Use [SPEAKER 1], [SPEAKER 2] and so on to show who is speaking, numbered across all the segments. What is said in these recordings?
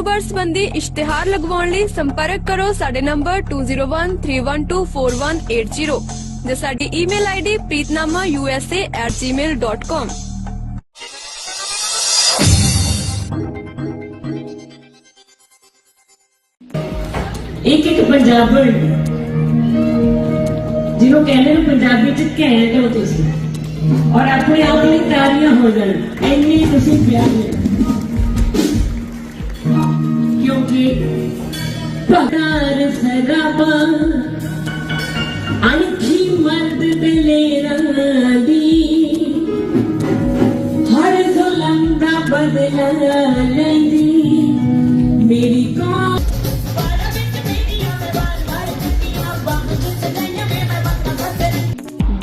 [SPEAKER 1] ਕਾਰੋਬਾਰ ਸੰਬੰਧੀ ਇਸ਼ਤਿਹਾਰ ਲਗਵਾਉਣ ਲਈ ਸੰਪਰਕ ਕਰੋ ਸਾਡੇ ਨੰਬਰ 2013124180 ਜਾਂ ਸਾਡੀ ਈਮੇਲ ਆਈਡੀ preetnamausa@gmail.com
[SPEAKER 2] ਇੱਕ ਇੱਕ ਪੰਜਾਬਣ ਜਿਹਨੂੰ ਕਹਿੰਦੇ ਨੇ ਪੰਜਾਬੀ ਚ ਘੈਂਟ ਹੋ ਤੁਸੀਂ। ਔਰ ਆਪਣੇ ਆਪ ਲਈ ਤਾਲੀਆਂ ਹੋ ਜਾਣ, ਇੰਨੀ ਤੁਸੀਂ ਪਿਆਰੇ ਕਿਉਂਕਿ ਪਗਾਰ ਸਰਾਬਾ ਅਣਖੀ ਮਰਦ ਦਲੇਰਾਂ ਦੀ ਹਰ ਜ਼ੁਲਮ ਦਾ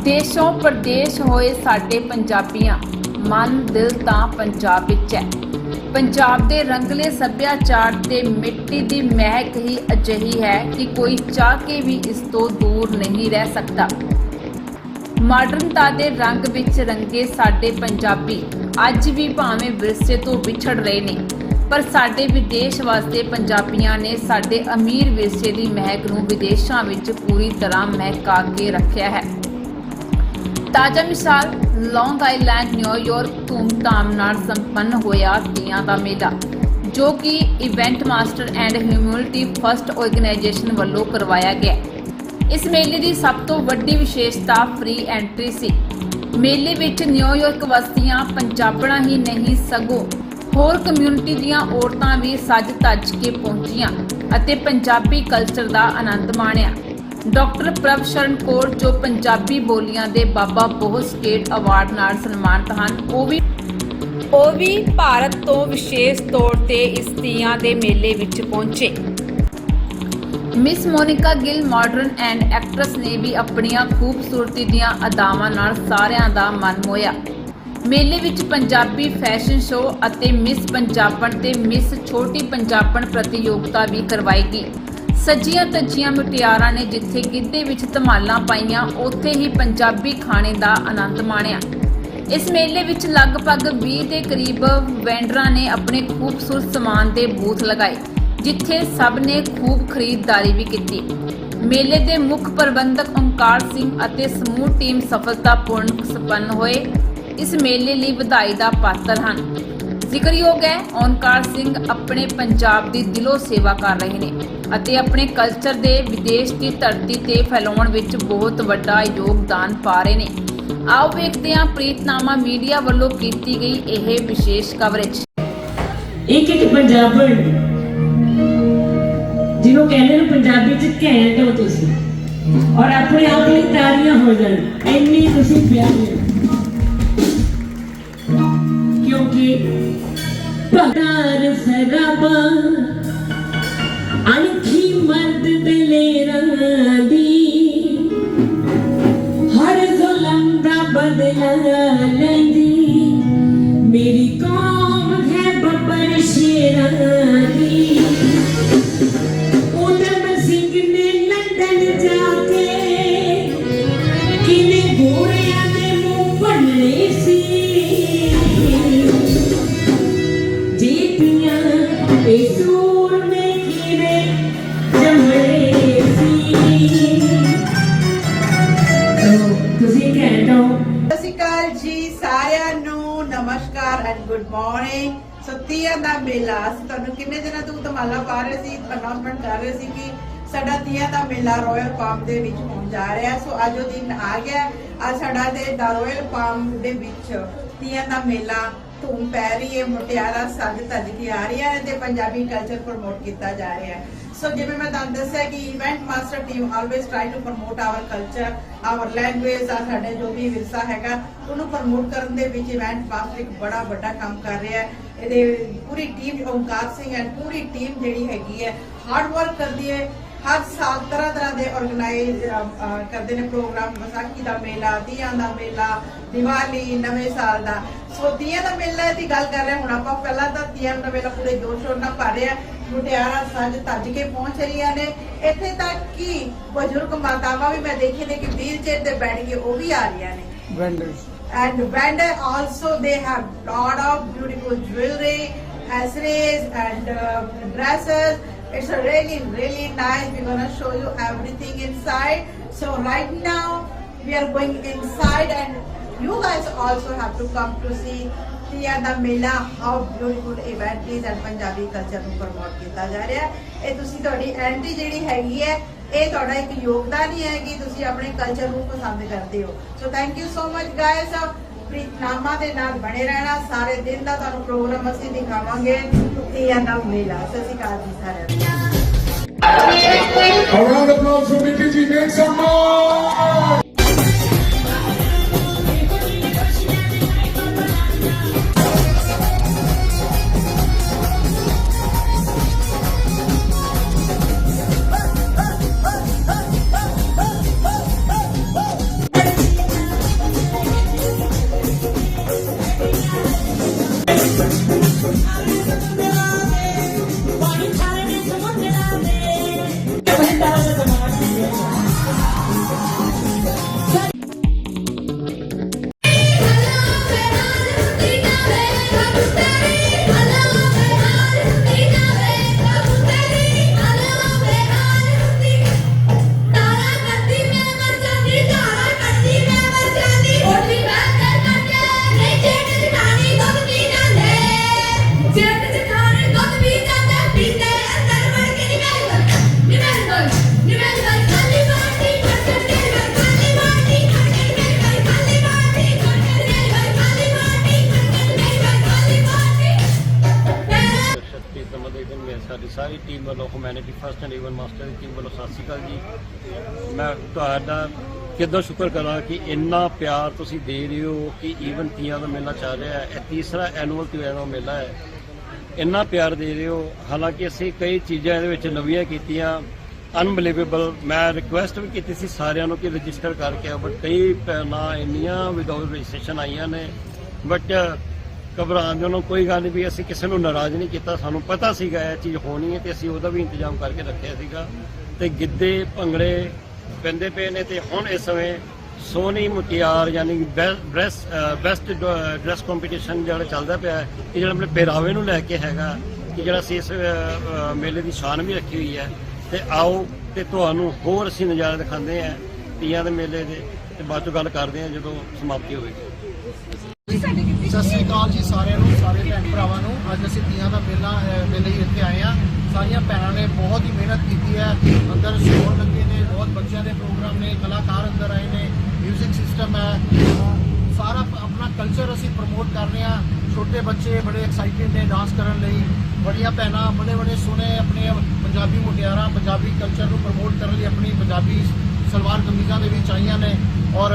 [SPEAKER 3] ਦੇਸ਼ੋਂ ਪ੍ਰਦੇਸ਼ ਹੋਏ ਸਾਡੇ ਪੰਜਾਬੀਆਂ। ਮਨ, ਦਿਲ ਤਾਂ ਪੰਜਾਬ ਵਿੱਚ ਹੈ। ਪੰਜਾਬ ਦੇ ਰੰਗਲੇ ਸੱਭਿਆਚਾਰ ਤੇ ਮਿੱਟੀ ਦੀ ਮਹਿਕ ਹੀ ਅਜਿਹੀ ਹੈ ਕਿ ਕੋਈ ਚਾਹ ਕੇ ਵੀ ਇਸ ਤੋਂ ਦੂਰ ਨਹੀਂ ਰਹਿ ਸਕਦਾ। ਮਾਡਰਨਤਾ ਦੇ ਰੰਗ ਵਿੱਚ ਰੰਗੇ ਸਾਡੇ ਪੰਜਾਬੀ ਅੱਜ ਵੀ ਭਾਵੇਂ ਵਿਰਸੇ ਤੋਂ ਵਿਛੜ ਰਹੇ ਨੇ, ਪਰ ਸਾਡੇ ਵਿਦੇਸ਼ ਵਾਸਤੇ ਪੰਜਾਬੀਆਂ ਨੇ ਸਾਡੇ ਅਮੀਰ ਵਿਰਸੇ ਦੀ ਮਹਿਕ ਨੂੰ ਵਿਦੇਸ਼ਾਂ ਵਿੱਚ ਪੂਰੀ ਤਰ੍ਹਾਂ ਮਹਿਕਾ ਕੇ ਰੱਖਿਆ ਹੈ। ਤਾਜ਼ਾ ਮਿਸਾਲ ਲੌਂਗ ਆਈਲੈਂਡ ਨਿਊਯਾਰਕ ਧੂਮਧਾਮ ਨਾਲ ਸੰਪੰਨ ਹੋਇਆ ਤੀਆਂ ਦਾ ਮੇਲਾ, ਜੋ ਕਿ event master and humility first organisation ਵੱਲੋਂ ਕਰਵਾਇਆ ਗਿਆ। ਇਸ ਮੇਲੇ ਦੀ ਸਭ ਤੋਂ ਵੱਡੀ ਵਿਸ਼ੇਸ਼ਤਾ ਫ੍ਰੀ ਐਂਟਰੀ ਸੀ। ਮੇਲੇ ਵਿੱਚ ਨਿਊਯਾਰਕ ਵਸਤੀਆਂ ਪੰਜਾਬਣਾ ਹੀ ਨਹੀਂ, ਸਗੋਂ ਹੋਰ ਕਮਿਊਨਿਟੀ ਦੀਆਂ ਔਰਤਾਂ ਵੀ ਸੱਜ ਤੱਜ ਕੇ ਪਹੁੰਚੀਆਂ ਅਤੇ ਪੰਜਾਬੀ ਕਲਚਰ ਦਾ ਆਨੰਦ ਮਾਣਿਆ। ਡਾਕਟਰ ਪ੍ਰਭ ਸ਼ਰਨ ਕੌਰ ਜੋ ਪੰਜਾਬੀ ਬੋਲੀਆਂ ਦੇ ਬਾਬਾ ਬੋਹ ਸਟੇਟ ਅਵਾਰਡ ਨਾਲ ਸਨਮਾਨਿਤ ਹਨ ਉਹ ਵੀ ਉਹ ਵੀ ਭਾਰਤ ਤੋਂ ਵਿਸ਼ੇਸ਼ ਤੌਰ ਤੇ ਇਸ ਤੀਆਂ ਦੇ ਮੇਲੇ ਵਿੱਚ ਪਹੁੰਚੇ। Miss Monica Gill modern and actress ਨੇ ਵੀ ਆਪਣੀਆਂ ਖੂਬਸੂਰਤੀ ਦੀਆਂ ਅਦਾਵਾਂ ਨਾਲ ਸਾਰਿਆਂ ਦਾ ਮਨ ਮੋਹਿਆ। ਮੇਲੇ ਵਿੱਚ ਪੰਜਾਬੀ ਫੈਸ਼ਨ ਸ਼ੋਅ ਅਤੇ ਮਿਸ ਪੰਜਾਬਣ ਤੇ ਮਿਸ ਛੋਟੀ ਪੰਜਾਬਣ ਪ੍ਰਤੀਯੋਗਤਾ ਵੀ ਕਰਵਾਈ ਗਈ। ਸੱਜੀਆਂ ਤੱਜੀਆਂ ਮੁਟਿਆਰਾਂ ਨੇ ਜਿੱਥੇ ਗਿੱਧੇ ਵਿੱਚ ਧਮਾਲਾਂ ਪਾਈਆਂ, ਉੱਥੇ ਹੀ ਪੰਜਾਬੀ ਖਾਣੇ ਦਾ ਆਨੰਦ ਮਾਣਿਆ। ਇਸ ਮੇਲੇ ਵਿੱਚ ਲਗਭਗ 20 ਦੇ ਕਰੀਬ ਵੈਂਡਰਾਂ ਨੇ ਆਪਣੇ ਖੂਬਸੂਰਤ ਸਮਾਨ ਦੇ ਬੂਥ ਲਗਾਏ, ਜਿੱਥੇ ਸਭ ਨੇ ਖੂਬ ਖਰੀਦਦਾਰੀ ਵੀ ਕੀਤੀ। ਮੇਲੇ ਦੇ ਮੁੱਖ ਪ੍ਰਬੰਧਕ ਓਮਕਾਰ ਸਿੰਘ ਅਤੇ ਸਮੂਹ ਟੀਮ ਸਫਲਤਾਪੂਰਨ ਸੰਪੰਨ ਹੋਏ। ਇਸ ਮੇਲੇ ਲਈ ਵਧਾਈ ਦਾ ਪਾਤਰ ਹਨ। ਜ਼ਿਕਰਯੋਗ ਹੈ, ਓਮਕਾਰ ਸਿੰਘ ਆਪਣੇ ਪੰਜਾਬ ਦੀ ਦਿਲੋਂ ਸੇਵਾ ਕਰ ਰਹੇ ਨੇ। ਅਤੇ ਆਪਣੇ ਕਲਚਰ ਦੇ ਵਿਦੇਸ਼ ਦੀ ਧਰਤੀ ਤੇ ਫੈਲਾਉਣ ਵਿੱਚ ਬਹੁਤ ਵੱਡਾ ਯੋਗਦਾਨ ਪਾ ਰਹੇ ਨੇ। ਆਓ ਵੇਖਦੇ ਹਾਂ ਪ੍ਰੀਤਨਾਮਾ ਮੀਡੀਆ ਵੱਲੋਂ ਕੀਤੀ ਗਈ ਇਹ ਵਿਸ਼ੇਸ਼ ਕਵਰੇਜ
[SPEAKER 2] ਇੱਕ ਇੱਕ ਪੰਜਾਬਣ ਜਿਹਨੂੰ ਕਹਿੰਦੇ ਨੇ ਪੰਜਾਬੀ ਚ ਘੈਂਟ ਹੋ ਤੁਸੀਂ। ਔਰ ਆਪਣੇ ਆਪ ਲਈ ਤਾਲੀਆਂ ਹੋ ਜਾਣ। ਇੰਨੀ ਤੁਸੀਂ ਪਿਆਰੇ ਕਿਉਂਕਿ ਪਗਾਰ ਸਰਾਬਾ ਅਣਖੀ ਮਰਦ ਦਲੇਰਾਂ ਦੀ ਹਰ ਜ਼ੁਲਮ ਦਾ ਬਦਲਾ
[SPEAKER 4] ਮੇਲਾ ਰਾਇਲ ਪਾਮ ਦੇ ਵਿੱਚ ਹੋਣ ਜਾ ਰਿਹਾ ਹੈ। ਸੋ ਅੱਜ ਉਹ ਦਿਨ ਆ ਗਿਆ ਅੱਜ ਸਾਡਾ ਦੇ ਦਾ ਰਾਇਲ ਪਾਮ ਦੇ ਵਿੱਚ ਤੀਆਂ ਦਾ ਮੇਲਾ ਧੂਮ ਪੈ ਰਹੀ ਹੈ। ਮੁਟਿਆਰਾਂ ਸੱਜ ਧੱਜ ਕੇ ਆ ਰਹੀਆਂ ਨੇ ਤੇ ਪੰਜਾਬੀ ਕਲਚਰ ਪ੍ਰਮੋਟ ਕੀਤਾ ਜਾ ਰਿਹਾ ਹੈ। ਸੋ ਜਿਵੇਂ ਮੈਂ ਤੁਹਾਨੂੰ ਦੱਸਿਆ ਕਿ event master team always try to promote our culture our language ਆ ਸਾਡੇ ਜੋ ਵੀ ਵਿਰਸਾ ਹੈਗਾ, ਉਹਨੂੰ ਪ੍ਰਮੋਟ ਕਰਨ ਦੇ ਵਿੱਚ ਇਵੈਂਟ ਮਾਸਟਰ ਇੱਕ ਬੜਾ ਵੱਡਾ ਕੰਮ ਕਰ ਰਿਹਾ ਹੈ। ਇਹਦੇ ਪੂਰੀ ਟੀਮ ਓਮਕਾਰ ਸਿੰਘ ਐਂਡ ਪੂਰੀ ਟੀਮ ਜਿਹੜੀ ਹੈਗੀ ਹੈ ਹਾਰਡ ਵਰਕ ਕਰਦੀ ਹੈ। ਹਰ ਸਾਲ ਤਰ੍ਹਾਂ ਤਰ੍ਹਾਂ ਦੇ ਆਰਗੇਨਾਈਜ਼ ਕਰਦੇ ਨੇ ਪ੍ਰੋਗਰਾਮ। ਵਿਸਾਖੀ ਦਾ ਮੇਲਾ ਤੀਆਂ ਦਾ ਮੇਲਾ ਦੀਵਾਲੀ ਨਵੇਂ ਸਾਲ ਦਾ। ਸੋ ਤੀਆਂ ਦਾ ਮੇਲਾ ਦੀ ਗੱਲ ਕਰ ਰਹੇ ਹੁਣ ਆਪਾਂ ਪਹਿਲਾਂ ਤਾਂ ਤੀਆਂ ਦਾ ਮੇਲਾ ਪੂਰੇ ਜੋਸ਼ ਸ਼ੋਰ ਨਾਲ ਭਰ ਰਿਹਾ ਮੁਟਿਆਰਾਂ ਸੱਜ ਧੱਜ ਕੇ ਪਹੁੰਚ ਰਹੀਆਂ ਨੇ। ਇੱਥੇ ਤੱਕ ਕਿ ਬਜ਼ੁਰਗ ਮਾਤਾਵਾਂ ਵੀ ਮੈਂ ਦੇਖੇ ਨੇ ਕਿ ਵੀਲ ਚੇਅਰ ਤੇ ਬੈਠ ਕੇ ਉਹ ਵੀ ਆ ਰਹੀਆਂ ਨੇ। And vendor also they have lot of beautiful jewelry accessories and uh, dresses. It's a really, really nice. We're gonna show you everything inside. So right now we are going inside and you guys also have to come to see Tia ਦਾ ਮੇਲਾ how beautiful event is and Punjabi culture ਨੂੰ promote ਕੀਤਾ ਜਾ ਰਿਹਾ ਹੈ ਇਹ ਤੁਸੀਂ ਤੁਹਾਡੀ ਐਂਟਰੀ ਜਿਹੜੀ ਹੈਗੀ ਹੈ ਇਹ ਤੁਹਾਡਾ ਇੱਕ ਯੋਗਦਾਨ ਹੀ ਹੈ ਕਿ ਤੁਸੀਂ ਆਪਣੇ ਕਲਚਰ ਨੂੰ ਪਸੰਦ ਕਰਦੇ ਹੋ so thank you so much guys Preetnama ਦੇ ਨਾਲ ਬਣੇ ਰਹਿਣਾ, ਸਾਰੇ ਦਿਨ ਦਾ ਤੁਹਾਨੂੰ ਪ੍ਰੋਗਰਾਮ ਅਸੀਂ ਦਿਖਾਵਾਂਗੇ ਤੀਆਂ ਦਾ ਮੇਲਾ ਸਤਿ ਸ਼੍ਰੀ ਅਕਾਲ ਜੀ ਸਾਰਿਆਂ ਨੂੰ
[SPEAKER 5] A round of applause for Mickey G. Make some noise!
[SPEAKER 6] ਤੁਹਾਡਾ ਕਿੱਦਾਂ ਸ਼ੁਕਰ ਕਰਾਂ ਕਿ ਇੰਨਾ ਪਿਆਰ ਤੁਸੀਂ ਦੇ ਰਹੇ ਹੋ ਕਿ ਈਵਨ ਤੀਆਂ ਦਾ ਮੇਲਾ ਚੱਲ ਰਿਹਾ ਹੈ, ਇਹ ਤੀਸਰਾ ਐਨੂਅਲ ਤੀਆਂ ਦਾ ਮੇਲਾ ਹੈ। ਇੰਨਾ ਪਿਆਰ ਦੇ ਰਹੇ ਹੋ, ਹਾਲਾਂਕਿ ਅਸੀਂ ਕਈ ਚੀਜ਼ਾਂ ਇਹਦੇ ਵਿੱਚ ਨਵੀਆਂ ਕੀਤੀਆਂ ਅਨਬਲੀਵੇਬਲ ਮੈਂ ਰਿਕੁਐਸਟ ਵੀ ਕੀਤੀ ਸੀ ਸਾਰਿਆਂ ਨੂੰ ਕਿ ਰਜਿਸਟਰ ਕਰਕੇ ਆਓ ਬਟ ਕਈ ਪਹਿਲਾਂ ਇੰਨੀਆਂ ਵਿਦਆਊਟ ਰਜਿਸਟ੍ਰੇਸ਼ਨ ਆਈਆਂ ਨੇ ਬਟ ਘਬਰਾਉਣ ਦੀ ਉਹਨੂੰ ਕੋਈ ਗੱਲ ਨਹੀਂ ਵੀ ਅਸੀਂ ਕਿਸੇ ਨੂੰ ਨਾਰਾਜ਼ ਨਹੀਂ ਕੀਤਾ, ਸਾਨੂੰ ਪਤਾ ਸੀਗਾ ਇਹ ਚੀਜ਼ ਹੋਣੀ ਹੈ ਤੇ ਅਸੀਂ ਉਹਦਾ ਵੀ ਇੰਤਜ਼ਾਮ ਕਰਕੇ ਰੱਖਿਆ ਸੀਗਾ। ਤੇ ਗਿੱਧੇ, ਭੰਗੜੇ ਪੈਂਦੇ ਪਏ ਨੇ ਤੇ ਹੁਣ ਇਸ ਸਮੇਂ ਸੋਨੀ ਮੁਟਿਆਰ ਯਾਨੀ ਬੈਸਟ ਬੈਸਟ ਡਰੈਸ ਕੰਪੀਟੀਸ਼ਨ ਜਿਹੜਾ ਚੱਲਦਾ ਪਿਆ ਹੈ, ਇਹ ਜਿਹੜਾ ਆਪਣੇ ਪਹਿਰਾਵੇ ਨੂੰ ਲੈ ਕੇ ਹੈਗਾ, ਕਿ ਜਿਹੜਾ ਅਸੀਂ ਇਸ ਮੇਲੇ ਦੀ ਸ਼ਾਨ ਵੀ ਰੱਖੀ ਹੋਈ ਹੈ। ਤੇ ਆਓ ਤੇ ਤੁਹਾਨੂੰ ਹੋਰ ਅਸੀਂ ਨਜ਼ਾਰੇ ਦਿਖਾਉਂਦੇ ਹਾਂ ਤੀਆਂ ਦੇ ਮੇਲੇ ਦੇ ਤੇ ਬਾਅਦ ਚੋਂ ਗੱਲ ਕਰਦੇ ਹਾਂ ਜਦੋਂ ਸਮਾਪਤੀ ਹੋਵੇਗੀ
[SPEAKER 7] ਸਤਿ ਸ੍ਰੀ ਅਕਾਲ ਜੀ ਸਾਰਿਆਂ ਨੂੰ, ਸਾਰੇ ਭੈਣ ਭਰਾਵਾਂ ਨੂੰ। ਅੱਜ ਅਸੀਂ ਤੀਆਂ ਦਾ ਮੇਲਾ ਮੇਲੇ ਇੱਥੇ ਆਏ ਆ ਸਾਰੀਆਂ ਭੈਣਾਂ ਨੇ ਬਹੁਤ ਹੀ ਮਿਹਨਤ ਕੀਤੀ ਹੈ। ਅੰਦਰ ਸ਼ੋਰ ਲੱਗੇ ਬੱਚਿਆਂ ਦੇ ਪ੍ਰੋਗਰਾਮ ਨੇ ਕਲਾਕਾਰ ਅੰਦਰ ਆਏ ਨੇ ਮਿਊਜ਼ਿਕ ਸਿਸਟਮ ਹੈ। ਸਾਰਾ ਆਪਣਾ ਕਲਚਰ ਅਸੀਂ ਪ੍ਰਮੋਟ ਕਰ ਰਹੇ ਆ ਛੋਟੇ ਬੱਚੇ ਬੜੇ ਐਕਸਾਈਟਡ ਨੇ ਡਾਂਸ ਕਰਨ ਲਈ। ਬੜੀਆਂ ਭੈਣਾਂ ਬੜੇ ਬੜੇ ਸੋਹਣੇ ਆਪਣੇ ਪੰਜਾਬੀ ਮੁਟਿਆਰਾਂ ਪੰਜਾਬੀ ਕਲਚਰ ਨੂੰ ਪ੍ਰਮੋਟ ਕਰਨ ਲਈ ਆਪਣੀ ਪੰਜਾਬੀ ਸਲਵਾਰ ਕਮੀਜ਼ਾਂ ਦੇ ਵਿੱਚ ਆਈਆਂ ਨੇ। ਔਰ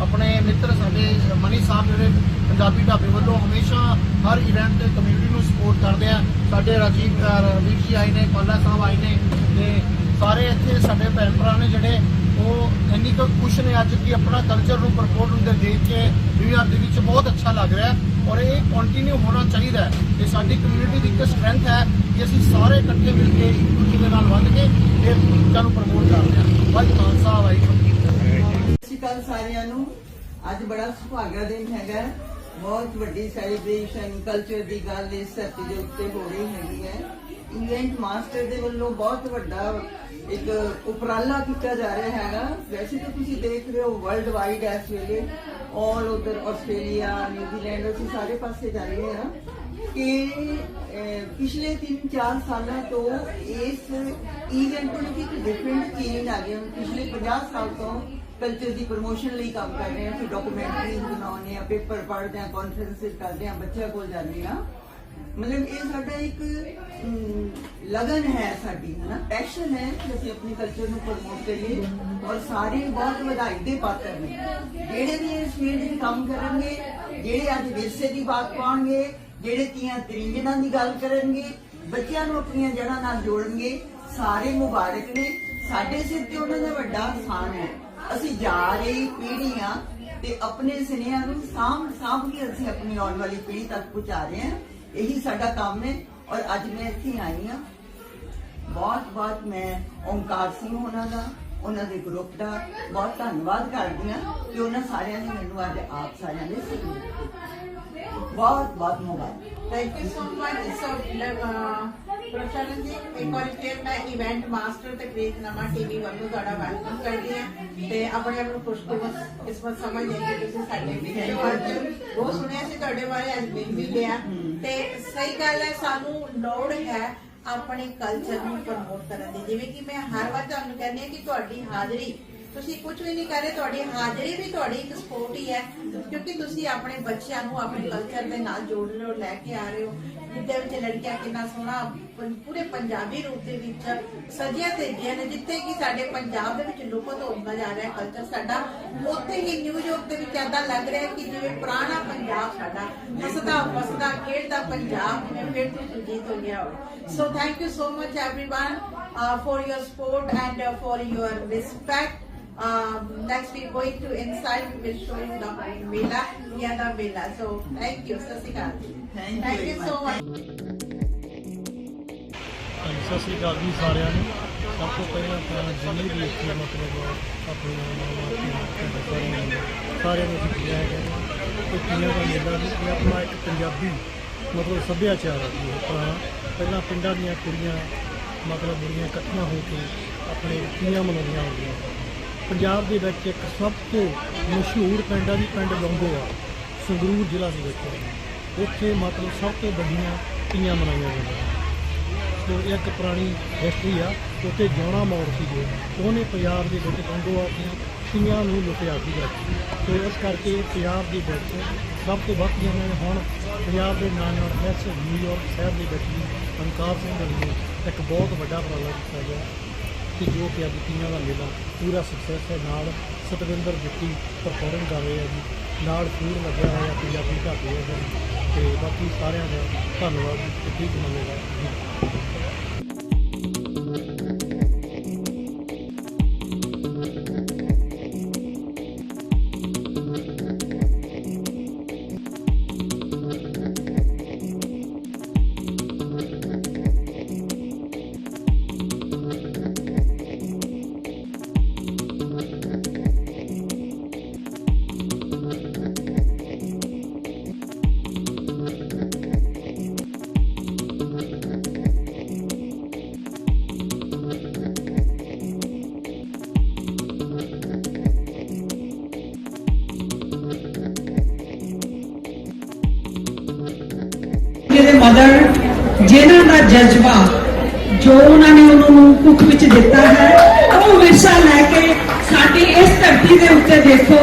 [SPEAKER 7] ਆਪਣੇ ਮਿੱਤਰ ਸਾਡੇ ਮਨੀ ਸਾਹਿਬ ਜਿਹੜੇ ਪੰਜਾਬੀ ਢਾਬੇ ਵੱਲੋਂ ਹਮੇਸ਼ਾ ਹਰ ਇਵੈਂਟ ਤੇ ਕਮਿਊਨਿਟੀ ਨੂੰ ਸਪੋਰਟ ਕਰਦੇ ਆ। ਸਾਡੇ ਰਾਜੀਵ ਅ, ਰਵੀਰ ਜੀ ਆਏ ਨੇ ਪਾਲਾ ਸਾਹਿਬ ਆਏ ਨੇ ਤੇ ਸਾਰੇ ਇੱਥੇ ਸਾਡੇ ਭੈਣ ਭਰਾ ਨੇ ਜਿਹੜੇ, ਉਹ ਇੰਨੀ ਕੁ ਖੁਸ਼ ਨੇ ਅੱਜ ਕਿ ਆਪਣਾ ਕਲਚਰ ਨੂੰ ਪ੍ਰਮੋਟ ਹੁੰਦੇ ਦੇਖ ਕੇ ਨਿਊਯਾਰਕ ਦੇ ਵਿੱਚ ਬਹੁਤ ਅੱਛਾ ਲੱਗ ਰਿਹਾ ਔਰ ਇਹ ਕੰਟੀਨਿਊ ਹੋਣਾ ਚਾਹੀਦਾ ਹੈ ਇਹ ਸਾਡੀ ਕਮਿਊਨਿਟੀ ਦੀ ਇੱਕ ਸਟਰੈਂਥ ਹੈ ਕਿ ਅਸੀਂ ਸਾਰੇ ਇਕੱਠੇ ਮਿਲ ਕੇ ਇੱਕ ਦੇ ਨਾਲ ਵੱਧ ਕੇ ਇਹ ਚੀਜ਼ਾਂ ਨੂੰ ਪ੍ਰਮੋਟ ਕਰਦੇ ਹਾਂ। ਭਾਈ ਖਾਲਸਾ, ਵਾਹਿਗੁਰੂ ਜੀ ਕੀ
[SPEAKER 8] ਸਤਿ ਸ਼੍ਰੀ ਅਕਾਲ ਸਾਰਿਆਂ ਨੂੰ। ਅੱਜ ਬੜਾ ਸੁਭਾਗਾ ਦਿਨ ਹੈਗਾ ਬਹੁਤ ਵੱਡੀ ਸੈਲੀਬ੍ਰੇਸ਼ਨ ਕਲਚਰ ਦੀ ਗੱਲ ਇਸ ਧਰਤੀ ਦੇ ਉੱਤੇ ਹੋ ਰਹੀ ਹੈਗੀ ਹੈ। ਇਵੈਂਟ ਮਾਸਟਰ ਦੇ ਵੱਲੋਂ ਬਹੁਤ ਵੱਡਾ ਇੱਕ ਉਪਰਾਲਾ ਕੀਤਾ ਜਾ ਰਿਹਾ ਹੈਗਾ ਵੈਸੇ ਤਾਂ ਤੁਸੀਂ ਦੇਖ ਰਹੇ ਹੋ ਵਰਲਡ ਵਾਈਡ ਇਸ ਵੇਲੇ ਆਲ ਉਧਰ ਆਸਟ੍ਰੇਲੀਆ ਨਿਊਜ਼ੀਲੈਂਡ ਅਸੀਂ ਸਾਰੇ ਪਾਸੇ ਜਾ ਰਹੇ ਹਾਂ। ਕਿ ਪਿਛਲੇ 3-4 ਸਾਲਾਂ ਤੋਂ ਇਸ ਇਵੈਂਟ ਵਿੱਚ ਇੱਕ ਡਿਫਰੈਂਟ ਚੇਂਜ ਆ ਗਿਆ ਪਿਛਲੇ 50 ਸਾਲ ਤੋਂ ਕਲਚਰ ਦੀ ਪ੍ਰੋਮੋਸ਼ਨ ਲਈ ਕੰਮ ਕਰ ਰਹੇ ਹਾਂ। ਅਸੀਂ ਡਾਕੂਮੈਂਟਰੀਜ਼ ਬਣਾਉਂਦੇ ਆ ਪੇਪਰ ਪੜ੍ਹਦੇ ਆ ਕਾਨਫਰੰਸਿਸ ਕਰਦੇ ਆ ਬੱਚਿਆਂ ਕੋਲ ਜਾਂਦੇ ਆ ਮਤਲਬ ਇਹ ਸਾਡਾ ਇੱਕ ਲਗਨ ਹੈ ਸਾਡੀ, ਹਨਾ? ਪੈਸ਼ਨ ਹੈ ਕਿ ਅਸੀਂ ਆਪਣੇ ਕਲਚਰ ਨੂੰ ਪ੍ਰਮੋਟ ਕਰੀਏ ਔਰ ਸਾਰੇ ਬਹੁਤ ਵਧਾਈ ਦੇ ਪਾਤਰ ਨੇ। ਜਿਹੜੇ ਵੀ ਇਸ ਫੀਲਡ 'ਚ ਕੰਮ ਕਰਨਗੇ, ਜਿਹੜੇ ਅੱਜ ਵਿਰਸੇ ਦੀ ਬਾਤ ਪਾਉਣਗੇ, ਜਿਹੜੇ ਤੀਆਂ ਤ੍ਰਿੰਜਣਾਂ ਦੀ ਗੱਲ ਕਰਨਗੇ, ਬੱਚਿਆਂ ਨੂੰ ਆਪਣੀਆਂ ਜੜ੍ਹਾਂ ਨਾਲ ਜੋੜਨਗੇ, ਸਾਰੇ ਮੁਬਾਰਕ ਨੇ। ਸਾਡੇ ਸਿਰ ਤੇ ਉਹਨਾਂ ਦਾ ਵੱਡਾ ਆਸਾਨ ਹੈ। ਅਸੀਂ ਜਾ ਰਹੀ ਪੀੜ੍ਹੀਆਂ ਤੇ ਆਪਣੇ ਸੁਨੇਹਿਆਂ ਨੂੰ ਸਾਂਭ ਸਾਂਭ ਕੇ ਅਸੀਂ ਆਪਣੀ ਆਉਣ ਵਾਲੀ ਪੀੜ੍ਹੀ ਤੱਕ ਪਹੁੰਚਾ ਰਹੇ ਹਾਂ। ਇਹੀ ਸਾਡਾ ਕੰਮ ਹੈ ਔਰ ਅੱਜ ਮੈਂ ਇੱਥੇ ਆਈ ਹਾਂ। ਬਹੁਤ ਬਹੁਤ ਮੈਂ ਓਮਕਾਰ ਸਿੰਘ ਉਹਨਾਂ ਦਾ, ਉਹਨਾਂ ਦੇ ਗਰੁੱਪ ਦਾ ਬਹੁਤ ਧੰਨਵਾਦ ਕਰਦੀ ਹਾਂ ਕਿ ਉਹਨਾਂ ਸਾਰਿਆਂ ਨੇ ਮੈਨੂੰ ਅੱਜ ਆਪ ਸਾਰਿਆਂ ਨੇ ਸਹਿਯੋਗ ਬਹੁਤ ਬਹੁਤ ਮੁਬਾਰਕ
[SPEAKER 4] thank you so much so Prashalan ji ਇੱਕ ਵਾਰ ਫਿਰ ਮੈਂ ਇਵੈਂਟ ਮਾਸਟਰ ਤੇ ਪ੍ਰੀਤ ਨਮਾ ਟੀਵੀ ਵੱਲੋਂ ਤੁਹਾਡਾ ਵੈਲਕਮ ਕਰਦੀ ਹਾਂ ਤੇ ਆਪਣੇ ਆਪ ਨੂੰ ਖੁਸ਼ਕਿਸਮਤ ਕਿਸਮਤ ਸਮਝਦੇ ਹਾਂ ਕਿ ਤੁਸੀਂ ਸਾਡੇ ਵਿੱਚ ਹੋ ਅੱਜ ਸੁਣਿਆ ਸੀ ਤੁਹਾਡੇ ਬਾਰੇ ਅੱਜ ਮਿਲ ਵੀ ਗਿਆ ਤੇ ਸਹੀ ਗੱਲ ਹੈ ਸਾਨੂੰ ਲੋੜ ਹੈ ਆਪਣੇ ਕਲਚਰ ਨੂੰ ਪ੍ਰਮੋਟ ਕਰਨ ਦੀ, ਜਿਵੇਂ ਕਿ ਮੈਂ ਹਰ ਵਾਰ ਤੁਹਾਨੂੰ ਕਹਿੰਦੀ ਹਾਂ ਕਿ ਤੁਹਾਡੀ ਹਾਜ਼ਰੀ ਤੁਸੀਂ ਕੁਝ ਵੀ ਨਹੀਂ ਕਰ ਰਹੇ ਤੁਹਾਡੀ ਹਾਜ਼ਰੀ ਵੀ ਤੁਹਾਡੀ ਇੱਕ ਸਪੋਰਟ ਹੀ ਹੈ ਕਿਉਂਕਿ ਤੁਸੀਂ ਆਪਣੇ ਬੱਚਿਆਂ ਨੂੰ ਆਪਣੇ ਕਲਚਰ ਦੇ ਨਾਲ ਜੋੜ ਰਹੇ ਹੋ ਲੈ ਕੇ ਆ ਰਹੇ ਹੋ ਜਿੱਦੇ ਵਿੱਚ ਲੜਕੀਆਂ ਕਿੰਨਾ ਸੋਹਣਾ ਪੰ- ਪੂਰੇ ਪੰਜਾਬੀ ਰੂਪ ਦੇ ਵਿੱਚ ਸਜੀਆਂ ਤੇ ਨੇ ਜਿੱਥੇ ਕਿ ਸਾਡੇ ਪੰਜਾਬ ਦੇ ਵਿੱਚ ਲੁਪਤ ਹੁੰਦਾ ਜਾ ਰਿਹਾ ਕਲਚਰ ਸਾਡਾ ਉੱਥੇ ਹੀ ਨਿਊਯਾਰਕ ਦੇ ਵਿੱਚ ਏਦਾਂ ਲੱਗ ਰਿਹਾ ਕਿ ਜਿਵੇਂ ਪੁਰਾਣਾ ਪੰਜਾਬ ਸਾਡਾ ਹੱਸਦਾ ਵਸਦਾ ਖੇਡਦਾ ਪੰਜਾਬ ਜਿਵੇਂ ਫਿਰ ਤੋਂ ਸੁਜੀਤ ਹੋ ਗਿਆ ਹੋਵੇ so thank you so much everyone for your support and uh, for your respect um, next we're going to inside we will show you the Mela, Yada Mela. So thank you, Sasika.
[SPEAKER 8] Thank you
[SPEAKER 4] Thank
[SPEAKER 8] very
[SPEAKER 4] you so
[SPEAKER 8] much.
[SPEAKER 4] much.
[SPEAKER 9] ਹਾਂਜੀ, ਸਤਿ ਸ੍ਰੀ ਅਕਾਲ ਜੀ ਸਾਰਿਆਂ ਨੂੰ ਸਭ ਤੋਂ ਪਹਿਲਾਂ ਤਾਂ ਜਿੰਨੇ ਵੀ ਇੱਥੇ ਮਤਲਬ ਆਪਣੀਆਂ ਮਾਵਾਂ ਸਾਰਿਆਂ ਨੂੰ ਸਾਰਿਆਂ ਨੂੰ ਅਸੀਂ ਕਿਹਾ ਹੈ ਕਿ ਤੀਆਂ ਦਾ ਮੇਲਾ ਵੀ ਇਹ ਆਪਣਾ ਇੱਕ ਪੰਜਾਬੀ ਮਤਲਬ ਸੱਭਿਆਚਾਰ ਹੈ ਜੀ ਇਹ ਪੁਰਾਣਾ ਪਹਿਲਾਂ ਪਿੰਡਾਂ ਦੀਆਂ ਕੁੜੀਆਂ ਮਤਲਬ ਬੁੜੀਆਂ ਇਕੱਠੀਆਂ ਹੋ ਕੇ ਆਪਣੇ ਤੀਆਂ ਮਨਾਉਂਦੀਆਂ ਹੁੰਦੀਆਂ ਪੰਜਾਬ ਦੇ ਵਿੱਚ ਇੱਕ ਸਭ ਤੋਂ ਮਸ਼ਹੂਰ ਪਿੰਡਾਂ ਦੀ ਪਿੰਡ ਲੰਗੋਆ ਸੰਗਰੂਰ ਜ਼ਿਲ੍ਹਾ ਦੇ ਵਿੱਚ। ਉੱਥੇ ਮਤਲਬ ਸਭ ਤੋਂ ਵੱਡੀਆਂ ਤੀਆਂ ਮਨਾਈਆਂ ਜਾਂਦੀਆਂ ਤੋਂ ਇੱਕ ਪੁਰਾਣੀ ਹਿਸਟਰੀ ਆ, ਉੱਥੇ ਜੌਣਾ ਮੌੜ ਸੀਗੇ। ਉਹਨੇ ਪੰਜਾਬ ਦੇ ਵਿੱਚ ਗੰਗੋਆ ਦੀਆਂ ਤੀਆਂ ਨੂੰ ਲੁੱਟਿਆ ਸੀਗਾ। ਤੇ ਇਸ ਕਰਕੇ ਪੰਜਾਬ ਦੇ ਵਿੱਚ ਸਭ ਤੋਂ ਵੱਧ ਜਿਵੇਂ ਹੁਣ ਪੰਜਾਬ ਦੇ ਨਾਲ ਨਾਲ ਇਸ ਨਿਊਯਾਰਕ ਸ਼ਹਿਰ ਦੇ ਵਿੱਚ ਵੀ ਅੰਕਾਰ ਸਿੰਘ ਨੇ ਇੱਕ ਬਹੁਤ ਵੱਡਾ ਪ੍ਰੋਗਰਾਮ ਕੀਤਾ ਗਿਆ। ਕਿ ਜੋ ਕਿ ਅੱਜ ਤੀਆਂ ਦਾ ਮੇਲਾ ਪੂਰਾ ਸਕਸੈਸ ਹੈ, ਨਾਲ ਸਤਵਿੰਦਰ ਬਿੱਟੀ ਪਰਫਾਰਮ ਕਰ ਰਹੇ ਆ ਜੀ। ਨਾਲ ਫੂਡ ਲੱਗਿਆ ਹੋਇਆ, ਪੰਜਾਬੀ ਢਾਬੇ ਹੈ ਤੇ ਬਾਕੀ ਸਾਰਿਆਂ ਦਾ ਧੰਨਵਾਦ ਜੀ, ਤੇ ਠੀਕ ਮੰਨੇਗਾ ਜੀ
[SPEAKER 10] ਜਿਨ੍ਹਾਂ ਦਾ ਜਜ਼ਬਾ ਜੋ ਉਹਨਾਂ ਨੇ ਉਹਨਾਂ ਨੂੰ ਕੁੱਖ ਵਿੱਚ ਦਿੱਤਾ ਹੈ, ਉਹ ਵਿਰਸਾ ਲੈ ਕੇ ਸਾਡੀ ਇਸ ਧਰਤੀ ਦੇ ਉੱਤੇ ਦੇਖੋ,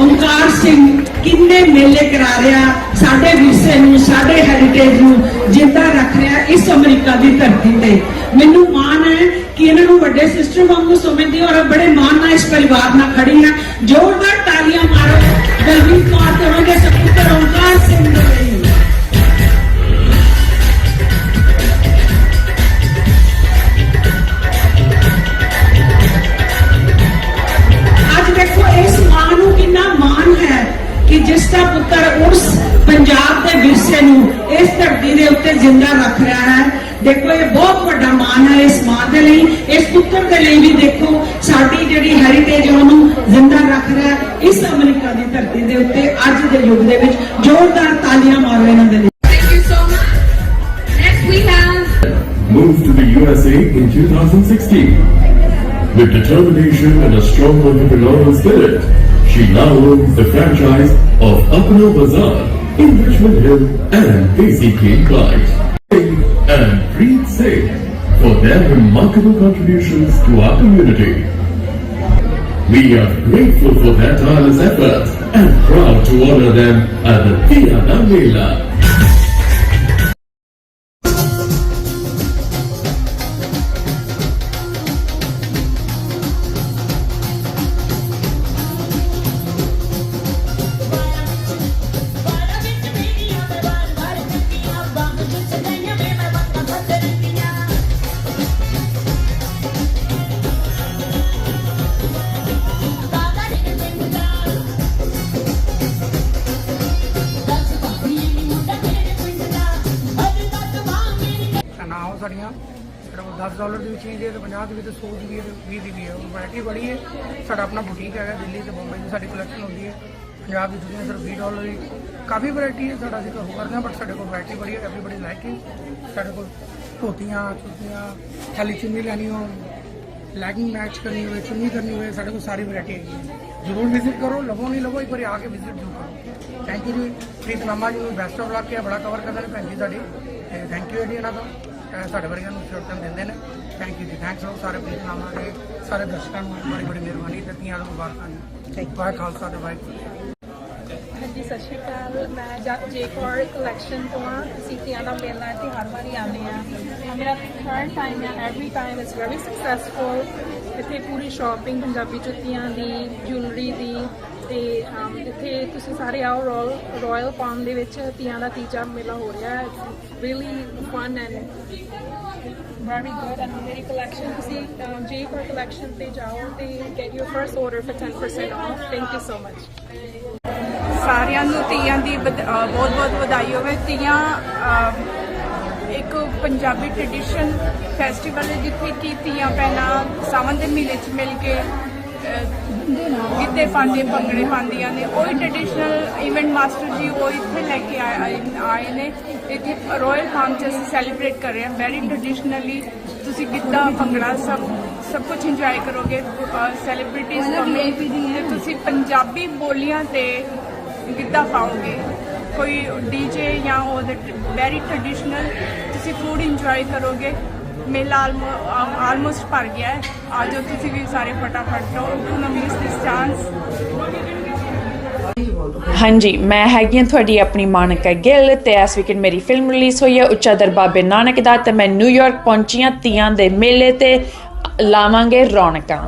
[SPEAKER 10] ਓਮਕਾਰ ਸਿੰਘ ਕਿੰਨੇ ਮੇਲੇ ਕਰਾ ਰਿਹਾ, ਸਾਡੇ ਵਿਰਸੇ ਨੂੰ, ਸਾਡੇ ਹੈਰੀਟੇਜ ਨੂੰ ਜਿੰਦਾ ਰੱਖ ਰਿਹਾ ਇਸ ਅਮਰੀਕਾ ਦੀ ਧਰਤੀ ਤੇ। ਮੈਨੂੰ ਮਾਣ ਹੈ ਕਿ ਇਹਨਾਂ ਨੂੰ ਵੱਡੇ ਸਿਸਟਰ ਵਾਂਗੂ ਸਮਝਦੀ ਔਰ ਬੜੇ ਮਾਣ ਨਾਲ ਇਸ ਪਰਿਵਾਰ ਨਾਲ ਖੜੀ ਹਾਂ। ਜ਼ੋਰਦਾਰ ਤਾਲੀਆਂ ਮਾਰੋ। ਦਲਵੀਰ ਕੌਰ ਤੇ ਉਹਨਾਂ ਸਪੁੱਤਰ ਓਮਕਾਰ ਸਿੰਘ ਦੇ। ਪੰਜਾਬ ਦੇ ਵਿਰਸੇ ਨੂੰ ਇਸ ਧਰਤੀ ਦੇ ਉੱਤੇ ਜ਼ਿੰਦਾ ਰੱਖ ਰਿਹਾ ਹੈ ਦੇਖੋ ਇਹ ਬਹੁਤ ਵੱਡਾ ਮਾਣ ਹੈ ਇਸ ਮਾਂ ਦੇ ਲਈ ਇਸ ਪੁੱਤਰ ਦੇ ਲਈ ਵੀ ਦੇਖੋ ਸਾਡੀ ਜਿਹੜੀ ਹੈਰੀਟੇਜ ਉਹਨੂੰ ਜ਼ਿੰਦਾ ਰੱਖ ਰਿਹਾ ਹੈ ਇਸ ਅਮਰੀਕਾ ਦੀ ਧਰਤੀ ਦੇ ਉੱਤੇ ਅੱਜ ਦੇ ਯੁੱਗ ਦੇ ਵਿੱਚ ਜ਼ੋਰਦਾਰ ਤਾਲੀਆਂ ਮਾਰੋ ਇਹਨਾਂ ਦੇ ਲਈ
[SPEAKER 11] Thank you so much. Next we have
[SPEAKER 5] Moved to the USA in 2016. With determination and a strong entrepreneurial spirit, she now owns the franchise of Apna Bazaar Richmond Hill and King Clyde. And Preet Singh for their remarkable contributions to our community. We are grateful for their tireless efforts and proud to honor them at the Tiana Mela.
[SPEAKER 12] 10 ਦੀ ਹੈ ਤੇ 50 ਦੀ ਵੀ ਤੇ 100 ਦੀ ਵੀ ਹੈ ਤੇ 20 ਦੀ ਵੀ ਹੈ। Variety ਬੜੀ ਹੈ। ਸਾਡਾ ਆਪਣਾ ਬੁਟੀਕ ਹੈਗਾ ਦਿੱਲੀ ਤੇ ਬੰਬਈ ਦੀ ਸਾਡੀ ਕਲੈਕਸ਼ਨ ਹੁੰਦੀ ਹੈ। ਪੰਜਾਬ ਦੀ ਦੁਨੀਆ ਸਿਰਫ 20 ਡਾਲਰ ਦੀ। ਕਾਫੀ ਵੈਰਾਈਟੀ ਹੈ, ਸਾਡਾ ਜ਼ਿਕਰ ਹੋ ਕਰਦੇ ਹਾਂ ਬਟ ਸਾਡੇ ਕੋਲ ਵੈਰਾਈਟੀ ਬੜੀ ਹੈ ਐਵਰੀਬਡੀ ਲਾਈਕ ਸਾਡੇ ਕੋਲ ਧੋਤੀਆਂ ਚੁੱਤੀਆਂ ਖਾਲੀ ਚੁੰਨੀ ਲੈਣੀ ਹੋ ਲੈਗਿੰਗ ਮੈਚ ਕਰਨੀ ਹੋਵੇ, ਚੁੰਨੀ ਕਰਨੀ ਹੋਵੇ, ਸਾਡੇ ਕੋਲ ਸਾਰੀ ਵੈਰਾਈਟੀ ਹੈਗੀ ਹੈ। ਜ਼ਰੂਰ ਵਿਜ਼ਿਟ ਕਰੋ, ਲਵੋ ਨਹੀਂ ਲਵੋ, ਇੱਕ ਵਾਰੀ ਆ ਕੇ ਵਿਜ਼ਿਟ ਜ਼ਰੂਰ ਕਰੋ। ਥੈਂਕ ਯੂ ਜੀ। ਪ੍ਰੀਤਨਾਮਾ ਜੀ ਨੂੰ ਬੈਸਟ ਆਫ ਲੱਕ ਕੇ ਬੜਾ ਕਵਰ ਕਰਦੇ ਨੇ ਭੈਣ ਜੀ ਸਾਡੀ ਤੇ ਥੈਂਕ ਯੂ ਜੀ ਇਹਨਾਂ ਦਾ ਸਾਡੇ ਵਰਗਿਆਂ ਨੂੰ ਸ਼ੋਰਟਨ ਦਿੰਦੇ ਨੇ। ਥੈਂਕ ਯੂ ਜੀ ਥੈਂਕਸ ਆਲ ਸਾਰੇ ਪ੍ਰੀਤਨਾਮਾ ਦੇ ਸਾਰੇ ਦਰਸ਼ਕਾਂ ਨੂੰ ਬੜੀ ਬੜੀ ਮਿਹਰਬਾਨੀ ਤੇ ਤੀਆਂ ਨੂੰ ਮੁਬਾਰਕਾਂ ਜੀ। ਵਾਹਿ ਖਾਲਸਾ ਤੇ ਵਾਹਿਗੁਰੂ।
[SPEAKER 13] ਹਾਂਜੀ ਸਤਿ ਸ਼੍ਰੀ ਅਕਾਲ। ਮੈਂ ਜੇ ਕੌਰ ਕਲੈਕਸ਼ਨ ਤੋਂ ਆ ਸੀਤੀਆਂ ਦਾ ਮੇਲਾ ਇੱਥੇ ਹਰ ਵਾਰੀ ਆਉਂਦੇ ਆ ਮੇਰਾ ਥਰਡ ਟਾਈਮ ਹੈ every time is very successful ਇੱਥੇ ਪੂਰੀ ਸ਼ਾਪਿੰਗ ਪੰਜਾਬੀ ਜੁੱਤੀਆਂ ਦੀ ਜੁਐਲਰੀ ਦੀ ਤੇ ਇੱਥੇ ਤੁਸੀਂ ਸਾਰੇ ਆਓ ਰਾਇਲ ਰਾਇਲ ਪਾਮ ਦੇ ਵਿੱਚ ਤੀਆਂ ਦਾ ਤੀਜਾ ਮੇਲਾ ਹੋ ਰਿਹਾ ਹੈ। Really fun and very good and ਮੇਰੀ ਕਲੈਕਸ਼ਨ ਤੁਸੀਂ ਜੇ ਕੌਰ ਕਲੈਕਸ਼ਨ ਤੇ ਜਾਓ ਤੇ get your first order for 10% off thank you so much
[SPEAKER 11] ਸਾਰਿਆਂ ਨੂੰ ਤੀਆਂ ਦੀ ਬਹੁਤ ਬਹੁਤ ਵਧਾਈ ਹੋਵੇ। ਤੀਆਂ ਇੱਕ ਪੰਜਾਬੀ ਟ੍ਰੈਡੀਸ਼ਨ ਫੈਸਟੀਵਲ ਹੈ ਜਿੱਥੇ ਕਿ ਤੀਆਂ ਭੈਣਾਂ ਸਾਵਨ ਦੇ ਮੇਲੇ 'ਚ ਮਿਲ ਕੇ ਗਿੱਧੇ ਪਾਉਂਦੇ ਭੰਗੜੇ ਪਾਉਂਦੀਆਂ ਨੇ। ਉਹੀ ਟ੍ਰੈਡੀਸ਼ਨਲ ਇਵੈਂਟ ਮਾਸਟਰ ਜੀ ਉਹ ਇੱਥੇ ਲੈ ਕੇ ਆਏ ਆਏ- ਨੇ। ਇੱਥੇ ਰਾਇਲ ਫਾਰਮ 'ਚ ਅਸੀਂ ਸੈਲੀਬ੍ਰੇਟ ਕਰ ਰਹੇ ਹਾਂ। ਵੈਰੀ ਟ੍ਰੈਡੀਸ਼ਨਲੀ ਤੁਸੀਂ ਗਿੱਧਾ ਭੰਗੜਾ ਸਭ ਸਭ ਕੁਝ ਇੰਜੋਏ ਕਰੋਗੇ। ਸੈਲੀਬ੍ਰਿਟੀਜ਼ ਤੇ ਤੁਸੀਂ ਪੰਜਾਬੀ ਬੋਲੀਆਂ ਤੇ ਗਿੱਧਾ ਪਾਓਗੇ। ਕੋਈ ਡੀਜੇ ਜਾਂ ਉਹਦੇ ਵੈਰੀ ਟ੍ਰੈਡੀਸ਼ਨਲ ਤੁਸੀਂ ਫੂਡ ਇੰਜੋਏ ਕਰੋਗੇ। ਮੇਲਾ ਆਲਮੋਸਟ ਭਰ ਗਿਆ ਹੈ। ਆ ਜਾਓ, ਤੁਸੀਂ ਵੀ ਸਾਰੇ ਫਟਾਫਟ ਡੋਨਟ ਨਾ ਮਿਸ ਦਿਸ ਚਾਂਸ
[SPEAKER 14] ਹਾਂਜੀ, ਮੈਂ ਹੈਗੀ ਹਾਂ ਤੁਹਾਡੀ ਆਪਣੀ ਮਾਨਕਾ ਗਿੱਲ ਤੇ ਇਸ ਵੀਕਐਂਡ ਮੇਰੀ ਫਿਲਮ ਰਿਲੀਜ਼ ਹੋਈ ਹੈ, ਉੱਚਾ ਦਰਬਾਬੇ ਨਾਨਕ ਦਾ ਤੇ ਮੈਂ ਨਿਊਯਾਰਕ ਪਹੁੰਚੀਆਂ ਹਾਂ ਤੀਆਂ ਦੇ ਮੇਲੇ ਤੇ। ਲਾਵਾਂਗੇ ਰੌਣਕਾਂ।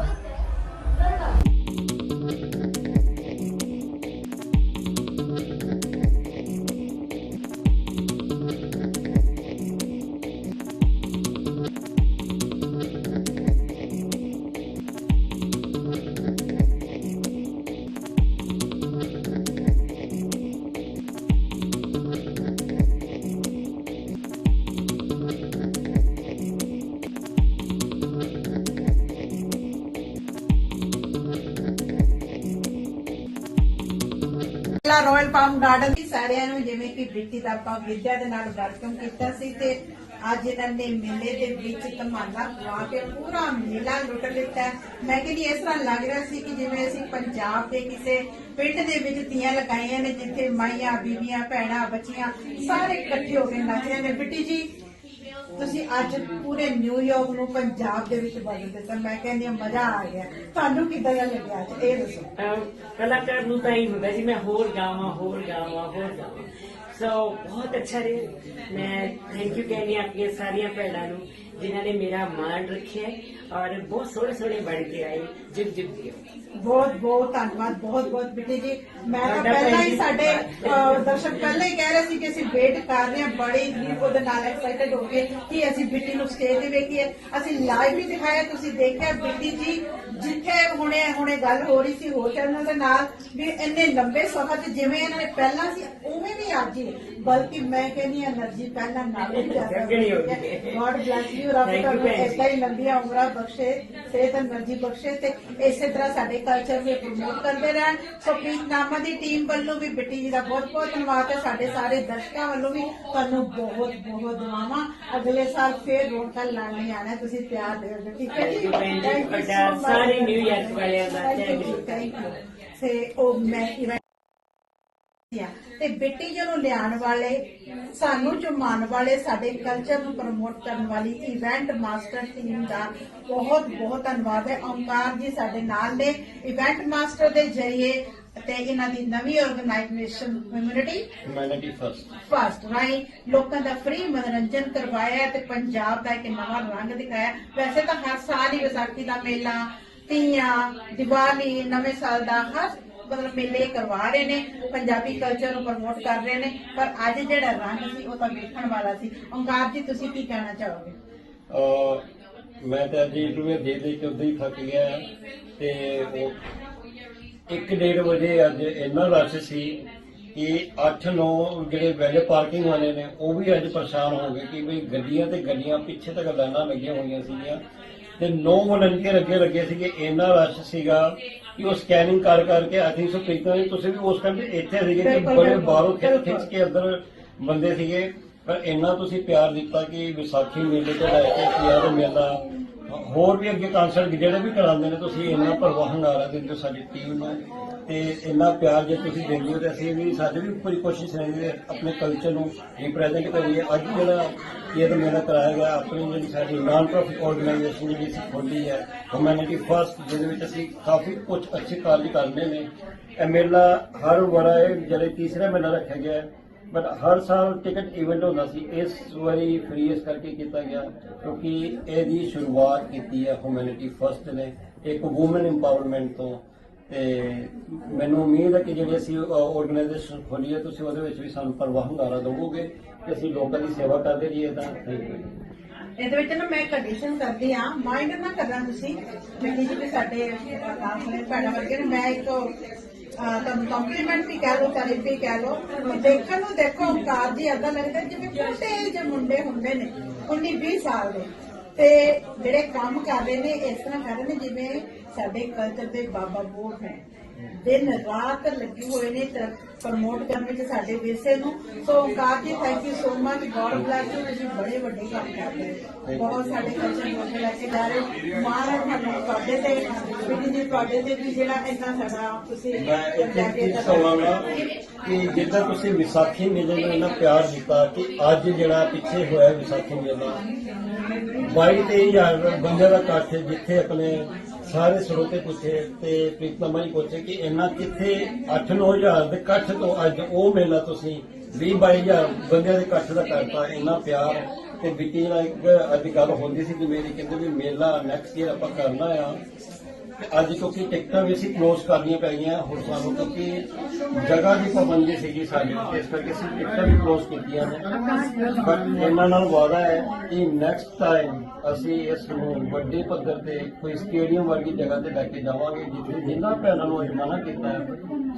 [SPEAKER 4] ਪਾਮ ਗਾਰਡਨ ਦੀ ਸਾਰਿਆਂ ਨੂੰ, ਜਿਵੇਂ ਕਿ ਬ੍ਰਿਟੀ ਦਾ ਆਪਾਂ ਵਿਦਿਆ ਦੇ ਨਾਲ ਵੈਲਕਮ ਕੀਤਾ ਸੀ ਤੇ ਅੱਜ ਇਹਨਾਂ ਨੇ ਮੇਲੇ ਦੇ ਵਿੱਚ ਧਮਾਲਾ ਪਵਾ ਕੇ ਪੂਰਾ ਮੇਲਾ ਲੁੱਟ ਲਿੱਤਾ। ਮੈਂ ਕਹਿੰਦੀ ਇਸ ਤਰ੍ਹਾਂ ਲੱਗ ਰਿਹਾ ਸੀ ਕਿ ਜਿਵੇਂ ਅਸੀਂ ਪੰਜਾਬ ਦੇ ਕਿਸੇ ਪਿੰਡ ਦੇ ਵਿੱਚ ਤੀਆਂ ਲਗਾਈਆਂ ਨੇ, ਜਿੱਥੇ ਮਾਈਆਂ ਬੀਬੀਆਂ ਭੈਣਾਂ, ਬੱਚੀਆਂ ਸਾਰੇ ਇਕੱਠੇ ਹੋ ਕੇ ਨੱਚ ਰਹੇ ਨੇ। ਬਿੱਟੀ ਜੀ ਅੱਜ ਪੂਰੇ ਨਿਊਯਾਰਕ ਨੂੰ ਪੰਜਾਬ ਦੇ ਵਿੱਚ ਬਦਲ ਦਿੱਤਾ ਮੈਂ ਕਹਿੰਦੀ ਹਾਂ, ਮਜ਼ਾ ਆ ਗਿਆ। ਤੁਹਾਨੂੰ ਕਿੱਦਾਂ ਦਾ ਲੱਗਿਆ ਅੱਜ? ਇਹ ਦੱਸੋ।
[SPEAKER 2] ਅਹ ਕਲਾਕਾਰ ਨੂੰ ਤਾਂ ਹੀ ਹੁੰਦਾ ਜੀ, ਮੈਂ ਹੋਰ ਗਾਵਾਂ ਹੋਰ ਗਾਵਾਂ ਹੋਰ ਗਾਵਾਂ। ਸੋ ਬਹੁਤ ਅੱਛਾ ਰਿਹਾ ਮੈਂ ਥੈਂਕ ਯੂ ਕਹਿੰਦੀ ਆਪਣੀਆਂ ਸਾਰੀਆਂ ਭੈਣਾਂ ਨੂੰ ਜਿਨ੍ਹਾਂ ਨੇ ਮੇਰਾ ਮਾਣ ਰੱਖਿਆ ਔਰ ਬਹੁਤ ਸੋਹਣੇ ਸੋਹਣੇ ਬਣ ਕੇ ਆਏ ਜਿਗ ਜਿਗ ਦਿਓ
[SPEAKER 4] ਬਹੁਤ ਬਹੁਤ ਧੰਨਵਾਦ ਬਹੁਤ ਬਹੁਤ ਬਿੱਟੀ ਜੀ। ਮੈਂ ਤਾਂ ਪਹਿਲਾਂ ਹੀ। ਸਾਡੇ ਦਰਸ਼ਕ ਪਹਿਲਾਂ ਹੀ ਕਹਿ ਰਹੇ ਸੀ ਕਿ ਅਸੀਂ ਵੇਟ ਕਰ ਰਹੇ ਹਾਂ ਬੜੇ ਹੀ ਉਹਦੇ ਨਾਲ ਐਕਸਾਈਟਡ ਹੋ ਗਏ ਕਿ ਅਸੀਂ ਬਿੱਟੀ ਨੂੰ ਸਟੇਜ ਤੇ ਵੇਖੀਏ। ਅਸੀਂ ਲਾਈਵ ਵੀ ਦਿਖਾਇਆ ਤੁਸੀਂ ਦੇਖਿਆ ਬਿੱਟੀ ਜੀ। ਜਿੱਥੇ ਹੁਣੇ ਹੁਣੇ ਗੱਲ ਹੋ ਰਹੀ ਸੀ ਹੋਰ ਚੈਨਲ ਦੇ ਨਾਲ ਵੀ ਇੰਨੇ ਲੰਬੇ ਸਫ਼ਰ 'ਚ ਜਿਵੇਂ ਇਹਨਾਂ ਨੇ ਪਹਿਲਾਂ ਸੀ, ਉਵੇਂ ਵੀ ਅੱਜ ਹੀ ਬਲਕਿ ਮੈਂ ਕਹਿੰਦੀ એનર્ਜੀ ਪਹਿਲਾਂ ਨਾਲ
[SPEAKER 2] ਹੀ। ਜਾਂਦਾ
[SPEAKER 4] ਗੋਡ ਬਲੈਸ ਯੂ ਰੱਬ ਤੁਹਾਨੂੰ ਐਸਾ ਹੀ ਲੰਬੀਆਂ ਉਮਰਾਂ ਬਖਸ਼ੇ ਸਿਹਤ એનર્ਜੀ ਬਖਸ਼ੇ ਤੇ ਇਸੇ ਤਰ੍ਹਾਂ ਸਾਡੇ ਕਲਚਰ ਨੂੰ ਪ੍ਰਮੋਟ ਕਰਦੇ ਰਹਿਣ। ਸੋ ਨਾਮਾ ਦੀ ਟੀਮ ਵੱਲੋਂ ਵੀ ਬਿੱਟੀ ਜੀ ਦਾ ਬਹੁਤ ਬਹੁਤ ਧੰਨਵਾਦ ਹੈ। ਸਾਡੇ ਸਾਰੇ ਦਰਸ਼ਕਾਂ ਵੱਲੋਂ ਵੀ ਤੁਹਾਨੂੰ ਬਹੁਤ ਬਹੁਤ ਦੁਆਵਾਂ। ਅਗਲੇ ਸਾਲ ਫੇਰ ਰੌਣਕਾਂ ਲਾਣ ਲਈ ਆਣਾ ਤੁਸੀਂ ਪਿਆਰ ਦੇ ਠੀਕ ਹੈ ਜੀ?
[SPEAKER 2] ਥੈਂਕ
[SPEAKER 4] ਯੂ
[SPEAKER 2] ਸਾਰੇ ਨਿਊ ਇਅਰ ਵਾਲਿਆਂ ਦਾ
[SPEAKER 4] ਥੈਂਕ ਯੂ ਤੇ ਉਹ ਮੈਂ ਆ। ਤੇ ਬੇਟੀ ਜੀ ਨੂੰ ਲਿਆਉਣ ਵਾਲੇ ਸਾਨੂੰ ਚੁਮਾਉਣ ਵਾਲੇ ਸਾਡੇ ਕਲਚਰ ਨੂੰ ਪ੍ਰਮੋਟ ਕਰਨ ਵਾਲੀ ਇਵੈਂਟ ਮਾਸਟਰ ਟੀਮ ਦਾ ਬਹੁਤ ਬਹੁਤ ਧੰਨਵਾਦ ਹੈ। ਓਮਕਾਰ ਜੀ ਸਾਡੇ ਨਾਲ ਨੇ। ਇਵੈਂਟ ਮਾਸਟਰ ਦੇ ਜਰੀਏ ਤੇ ਇਹਨਾਂ ਦੀ ਨਵੀਂ organisation community
[SPEAKER 6] humanity first
[SPEAKER 4] first ਰਾਈ ਲੋਕਾਂ ਦਾ ਫ੍ਰੀ ਮਨੋਰੰਜਨ ਕਰਵਾਇਆ ਤੇ ਪੰਜਾਬ ਦਾ ਇੱਕ ਨਵਾਂ ਰੰਗ ਦਿਖਾਇਆ। ਵੈਸੇ ਤਾਂ ਹਰ ਸਾਲ ਹੀ ਵਿਸਾਖੀ ਦਾ ਮੇਲਾ ਤੀਆਂ ਦੀਵਾਲੀ ਨਵੇਂ ਸਾਲ ਦਾ ਹਰ ਮਤਲਬ ਮੇਲੇ ਕਰਵਾ ਰਹੇ ਨੇ ਪੰਜਾਬੀ ਕਲਚਰ ਨੂੰ ਪ੍ਰਮੋਟ ਕਰ ਰਹੇ ਨੇ, ਪਰ ਅੱਜ ਜਿਹੜਾ ਰੰਗ ਸੀ, ਉਹ ਤਾਂ ਵੇਖਣ ਵਾਲਾ ਸੀ। ਓਂਕਾਰ ਜੀ, ਤੁਸੀਂ ਕੀ ਕਹਿਣਾ ਚਾਹੋਗੇ?
[SPEAKER 6] ਅਹ, ਮੈਂ ਤਾਂ ਅੱਜ ਇੰਟਰਵਿਊ ਦੇ ਦੇ ਕੇ ਉਦੋਂ ਹੀ ਥੱਕ ਗਿਆ ਤੇ ਉਹ ਇੱਕ ਡੇਢ ਵਜੇ ਅੱਜ ਇੰਨਾ ਰਸ਼ ਸੀ ਕਿ 8-9 ਜਿਹੜੇ ਵੈਲੇ ਪਾਰਕਿੰਗ ਵਾਲੇ ਨੇ ਉਹ ਵੀ ਅੱਜ ਪਰੇਸ਼ਾਨ ਹੋ ਗਏ ਕਿ ਵੀ ਗੱਡੀਆਂ ਤੇ ਗੱਡੀਆਂ ਪਿੱਛੇ ਤੱਕ ਲਾਈਨਾਂ ਲੱਗੀਆਂ ਹੋਈਆਂ ਸੀਗੀਆਂ। ਤੇ 9 ਵਲੰਟੀਅਰ ਅੱਗੇ ਲੱਗੇ ਸੀਗੇ ਇੰਨਾ ਰਸ਼ ਸੀਗਾ ਕਿ ਉਹ ਸਕੈਨਿੰਗ ਕਰ ਕਰਕੇ ਥਿੰਕ ਸੋ ਜੀ ਤੁਸੀਂ ਵੀ ਉਸ ਟਾਈਮ ਤੇ ਇੱਥੇ ਸੀਗੇ ਕਿ ਬੜੇ ਬਾਹਰੋਂ ਖਿੱਚ ਖਿੱਚ ਕੇ ਅੰਦਰ ਬੰਦੇ ਸੀਗੇ। ਪਰ ਇੰਨਾ ਤੁਸੀਂ ਪਿਆਰ ਦਿੱਤਾ ਕਿ ਵਿਸਾਖੀ ਮੇਲੇ ਤੋਂ ਲੈ ਕੇ ਪਿਆਰ ਮੇਲਾ ਹੋਰ ਵੀ ਅੱਗੇ ਕਨਸਰਟ ਜਿਹੜੇ ਵੀ ਕਰਾਉਂਦੇ ਨੇ ਤੁਸੀਂ ਇੰਨਾ ਪ੍ਰਵਾਹ ਨਾਰਾ ਦਿੰਦੇ ਸਾਡੀ ਟੀਮ ਨੂੰ। ਤੇ ਇੰਨਾ ਪਿਆਰ ਜੇ ਤੁਸੀਂ ਦਿੰਦੇ ਹੋ ਤੇ ਅਸੀਂ ਵੀ ਸਾਡੀ ਵੀ ਪੂਰੀ ਕੋਸ਼ਿਸ਼ ਰਹੇਗੀ ਆਪਣੇ ਕਲਚਰ ਨੂੰ ਰਿਪਰੈਜ਼ੈਂਟ ਕਰੀਏ। ਅੱਜ ਜਿਹੜਾ ਇਹ ਮੇਲਾ ਮੇਰਾ ਕਰਾਇਆ ਗਿਆ ਆਪਣੀ ਜਿਹੜੀ ਸਾਡੀ ਨਾਨ ਪ੍ਰੋਫਿਟ ਆਰਗੇਨਾਈਜੇਸ਼ਨ ਜਿਹੜੀ ਅਸੀਂ ਖੋਲੀ ਹੈ ਹਿਊਮੈਨਿਟੀ ਫਸਟ ਜਿਹਦੇ ਵਿੱਚ ਅਸੀਂ ਕਾਫੀ ਕੁਝ ਅੱਛੇ ਕਾਰਜ ਕਰਨੇ ਨੇ। ਇਹ ਮੇਲਾ ਹਰ ਵਾਰਾ ਇਹ ਜਿਹੜੇ ਤੀਸਰਾ ਮੇਲਾ ਰੱਖਿਆ ਗਿਆ ਹੈ ਬਟ ਹਰ ਸਾਲ ਟਿਕਟ ਇਵੈਂਟ ਹੁੰਦਾ ਸੀ। ਇਸ ਵਾਰੀ ਫ੍ਰੀ ਇਸ ਕਰਕੇ ਕੀਤਾ ਗਿਆ ਕਿਉਂਕਿ ਇਹਦੀ ਸ਼ੁਰੂਆਤ ਕੀਤੀ ਹੈ ਹਿਊਮੈਨਿਟੀ ਫਸਟ ਨੇ। ਇੱਕ ਔਮਨ ਇੰਪਾਵਰਮੈਂਟ ਤੋਂ। ਤੇ ਮੈਨੂੰ ਉਮੀਦ ਹੈ ਕਿ ਜਿਹੜੀ ਅਸੀਂ ਆਰਗੇਨਾਈਜੇਸ਼ਨ ਖੋਲੀ ਹੈ, ਤੁਸੀਂ ਉਹਦੇ ਵਿੱਚ ਵੀ ਸਾਨੂੰ ਪਰਵਾਹ ਹੁੰਗਾਰਾ ਦਿਵੋਗੇ ਕਿ ਅਸੀਂ ਲੋਕਾਂ ਦੀ ਸੇਵਾ ਕਰਦੇ ਰਹੀਏ ਤਾਂ ਥੈਂਕ ਯੂ
[SPEAKER 4] ਇਹਦੇ ਵਿੱਚ ਨਾ ਮੈਂ ਕੰਡੀਸ਼ਨ ਕਰਦੀ ਆ ਮਾਈਂਡ ਨਾ ਕਰਨਾ ਤੁਸੀਂ। ਮਿੱਟੀ ਜੀ ਸਾਡੇ ਆਪਣੇ ਭੈਣਾਂ ਵਰਗੇ ਨੇ, ਮੈਂ ਇੱਕ ਤੁਹਾਨੂੰ ਕੰਪਲੀਮੈਂਟ ਵੀ ਕਹਿ ਲਓ ਤਾਰੀਫ ਵੀ ਕਹਿ ਲਓ। ਦੇਖਣ ਨੂੰ ਦੇਖੋ ਓਮਕਾਰ ਜੀ ਏਦਾਂ ਲੱਗਦਾ ਜਿਵੇਂ ਛੋਟੇ ਜਿਹੇ ਮੁੰਡੇ ਹੁੰਦੇ ਨੇ 19 20 ਸਾਲ ਦੇ। ਤੇ ਜਿਹੜੇ ਕੰਮ ਕਰ ਰਹੇ ਨੇ, ਇਸ ਤਰ੍ਹਾਂ ਕਰ ਰਹੇ ਨੇ, ਜਿਵੇਂ ਸਾਡੇ ਕਲਚਰ ਦੇ ਬਾਬਾ ਬੋਲ ਨੇ ਦਿਨ ਰਾਤ ਲੱਗੇ ਹੋਏ ਨੇ ਪ੍ਰਮੋਟ ਕਰਨ ਵਿੱਚ ਸਾਡੇ ਵਿਰਸੇ ਨੂੰ। So Omkar ji thank you so much God bless you ਤੁਸੀਂ ਬੜੇ ਵੱਡੇ ਕੰਮ ਕਰਦੇ ਹੋ ਬਹੁਤ ਸਾਡੇ ਕਲਚਰ ਨੂੰ ਅੱਗੇ ਲੈ ਕੇ ਜਾ ਰਹੇ। ਹੋ। ਮਹਾਰਾਜ ਤੁਹਾਨੂੰ ਤੁਹਾਡੇ ਤੇ ਬੀਬੀ ਜੀ ਤੁਹਾਡੇ ਤੇ ਵੀ ਜਿਹੜਾ ਇੰਨਾ ਸਾਡਾ ਤੁਸੀਂ ਲੈ ਕੇ
[SPEAKER 6] ਜਿੱਦਾਂ ਤੁਸੀਂ ਵਿਸਾਖੀ ਮੇਲੇ ਨੂੰ ਇੰਨਾ ਪਿਆਰ ਦਿੱਤਾ ਕਿ ਅੱਜ ਜਿਹੜਾ ਪਿੱਛੇ ਹੋਇਆ ਵਿਸਾਖੀ ਮੇਲਾ 22 ਹਜ਼ਾਰ ਬੰਦੇ ਦਾ ਇਕੱਠ ਜਿੱਥੇ ਆਪਣੇ ਸਾਰੇ ਸਰੋਤੇ ਪੁੱਛੇ ਤੇ ਪ੍ਰੀਤਮਾ ਜੀ ਪੁੱਛੇ ਕਿ ਇੰਨਾ ਕਿੱਥੇ 8-9000 ਦੇ ਇਕੱਠ ਤੋਂ ਅੱਜ ਉਹ ਮੇਲਾ ਤੁਸੀਂ 20-22000 ਬੰਦਿਆਂ ਦੇ ਇਕੱਠ ਦਾ ਕਰਤਾ, ਇੰਨਾ ਪਿਆਰ ਤੇ ਬਿੱਟੀ ਨਾਲ ਇੱਕ ਅੱਜ ਗੱਲ ਹੁੰਦੀ ਸੀ ਕਿ ਮੇਰੀ ਕਹਿੰਦੇ ਵੀ ਮੇਲਾ ਨੈਕਸਟ ਈਅਰ ਆਪਾਂ ਕਰਨਾ ਆ। ਅੱਜ ਕਿਉਂਕਿ ਟਿਕਟਾਂ ਵੀ ਅਸੀਂ ਕਲੋਜ਼ ਕਰਨੀਆਂ ਪੈ ਗਈਆਂ ਹੁਣ ਸਾਨੂੰ ਕਿਉਂਕਿ ਜਗ੍ਹਾ ਦੀ ਪਾਬੰਦੀ ਸੀਗੀ ਸਾਡੇ ਤੇ ਇਸ ਕਰਕੇ ਅਸੀਂ ਟਿਕਟਾਂ ਵੀ ਕਲੋਜ਼ ਕੀਤੀਆਂ ਨੇ। ਪਰ ਇਹਨਾਂ ਨਾਲ ਵਾਅਦਾ ਹੈ ਕਿ ਨੈਕਸਟ ਟਾਈਮ ਅਸੀਂ ਇਸ ਨੂੰ ਵੱਡੇ ਪੱਧਰ ਤੇ ਕੋਈ ਸਟੇਡੀਅਮ ਵਰਗੀ ਜਗ੍ਹਾ ਤੇ ਲੈ ਕੇ ਜਾਵਾਂਗੇ, ਜਿੱਥੇ ਜਿਨ੍ਹਾਂ ਭੈਣਾਂ ਨੂੰ ਅੱਜ ਮਨਾ ਕੀਤਾ ਹੈ।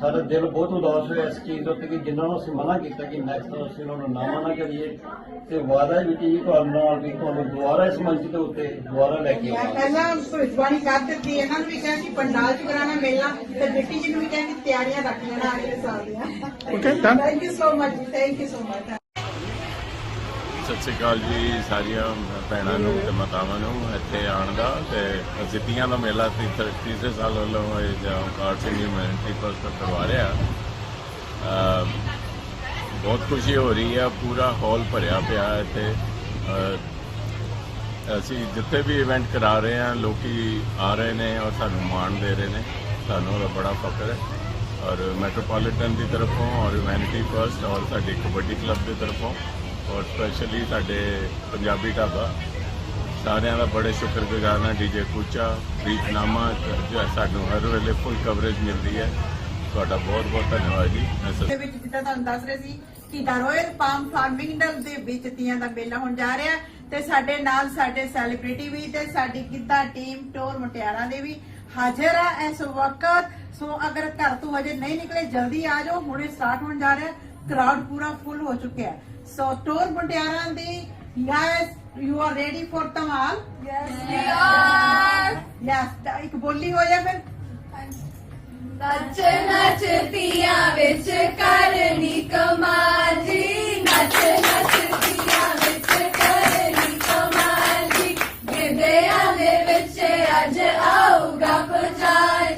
[SPEAKER 6] ਸਾਡਾ ਦਿਲ ਬਹੁਤ ਉਦਾਸ ਹੋਇਆ ਇਸ ਚੀਜ਼ ਉੱਤੇ ਕਿ ਜਿਨ੍ਹਾਂ ਨੂੰ ਅਸੀਂ ਮਨਾ ਕੀਤਾ ਕਿ ਨੈਕਸਟ ਅਸੀਂ ਉਹਨਾਂ ਨੂੰ ਨਾ ਮਨਾ ਕਰੀਏ। ਤੇ ਵਾਅਦਾ ਹੈ ਵੀ ਕਿ ਤੁਹਾਨੂੰ ਨਾਲ ਵੀ ਤੁਹਾਨੂੰ ਦੁਬਾਰਾ ਇਸ ਮੰਚ ਦੇ ਉੱਤੇ ਦੁਬਾਰਾ ਲੈ ਕੇ ਆਵਾਂਗੇ।
[SPEAKER 4] ਪਹਿਲਾਂ ਭਵਿੱਖਬਾਣੀ ਕਰ ਦਿੱਤੀ, ਇਹਨਾਂ ਨੂੰ ਵੀ ਕਿਹਾ ਕਿ ਪੰਡਾਲ ਚ ਕਰਾਣਾ ਮੇਲਾ ਤੇ ਬੇਟੀ ਜੀ ਨੂੰ ਵੀ ਕਿਹਾ ਕਿ ਤਿਆਰੀਆਂ ਰੱਖ ਲੈਣਾ ਅਗਲੇ ਸਾਲ ਦੀਆਂ।
[SPEAKER 9] Done.
[SPEAKER 4] Thank you so much thank you so much
[SPEAKER 15] Sat Sri Akal ਜੀ ਸਾਰੀਆਂ ਭੈਣਾਂ ਨੂੰ ਤੇ ਮਾਤਾਵਾਂ ਨੂੰ ਇੱਥੇ ਆਉਣ ਦਾ ਤੇ ਜ਼ਿੱਤੀਆਂ ਦਾ ਮੇਲਾ ਤੀਸਰੇ ਤੀਸਰੇ ਸਾਲ ਵੱਲੋਂ ਇਹ ਜਾਂ ਕਾਰ ਸਿੰਘ ਯੂਨਿਵਰਸਿਟੀ ਪਰ ਕਰਵਾ ਰਿਹਾ। ਬਹੁਤ ਖੁਸ਼ੀ ਹੋ ਰਹੀ ਹੈ ਪੂਰਾ ਹਾਲ ਭਰਿਆ ਪਿਆ ਹੈ ਇੱਥੇ ਅਸੀਂ ਜਿੱਥੇ ਵੀ ਇਵੈਂਟ ਕਰਾ ਰਹੇ ਹਾਂ, ਲੋਕੀ ਆ ਰਹੇ ਨੇ ਔਰ ਸਾਨੂੰ ਮਾਣ ਦੇ ਰਹੇ ਨੇ। ਸਾਨੂੰ ਉਹਦਾ ਬੜਾ ਫਖਰ ਹੈ। ਔਰ ਮੈਟਰੋਪੋਲੀਟਨ ਦੀ ਤਰਫੋਂ ਔਰ ਹਿਊਮੈਨਿਟੀ ਫਰਸਟ ਔਰ ਸਾਡੇ ਕਬੱਡੀ ਕਲੱਬ ਦੀ ਤਰਫੋਂ ਔਰ ਸਪੈਸ਼ਲੀ ਸਾਡੇ ਪੰਜਾਬੀ ਢਾਬਾ। ਸਾਰਿਆਂ ਦਾ ਬੜੇ ਸ਼ੁਕਰਗੁਜ਼ਾਰ ਹਾਂ ਡੀਜੇ ਕੂਚਾ ਪ੍ਰੀਤਨਾਮਾ ਜੋ ਸਾਨੂੰ ਹਰ ਵੇਲੇ ਫੁੱਲ ਕਵਰੇਜ ਮਿਲਦੀ ਹੈ। ਤੁਹਾਡਾ ਬਹੁਤ ਬਹੁਤ ਧੰਨਵਾਦ ਜੀ।
[SPEAKER 4] ਦੇ ਵਿੱਚ ਜਿੱਦਾਂ ਤੁਹਾਨੂੰ ਦੱਸ ਰਹੇ ਸੀ ਕਿ ਦਾ ਰੋਇਲ ਪਾਮ ਫਾਰਮਿੰਗਡਲ ਦੇ ਵਿੱਚ ਤੀਆਂ ਦਾ ਮੇਲਾ ਹੋਣ ਜਾ ਰਿਹਾ ਤੇ ਸਾਡੇ ਨਾਲ ਸਾਡੇ ਸੈਲੀਬ੍ਰਿਟੀ ਵੀ ਤੇ ਸਾਡੀ ਗਿੱਧਾ ਟੀਮ ਟੋਰ ਮੁਟਿਆਰਾਂ ਦੇ ਵੀ ਹਾਜ਼ਰ ਆ ਇਸ ਵਕਤ। ਸੋ ਅਗਰ ਘਰ ਤੋਂ ਹਜੇ ਨਹੀਂ ਨਿਕਲੇ ਜਲਦੀ ਆ ਜਾਓ। ਹੁਣੇ ਸਟਾਰਟ ਹੋਣ ਜਾ ਰਿਹਾ। ਕਰਾਊਡ ਪੂਰਾ ਫੁੱਲ ਹੋ ਚੁੱਕਿਆ ਹੈ। ਸੋ ਟੋਰ ਮੁਟਿਆਰਾਂ ਦੀ yes you are ready for dhamaal? Yes we are yes ਇੱਕ ਬੋਲੀ ਹੋ ਜਾ ਫਿਰ।
[SPEAKER 16] ਨੱਚ ਨੱਚ ਤੀਆਂ ਵਿੱਚ ਕਰਨੀ ਕਮਾਲ ਜੀ। ਨੱਚ ਵਿੱਚ ਅੱਜ ਆਊਗਾ ਪਚਾਰ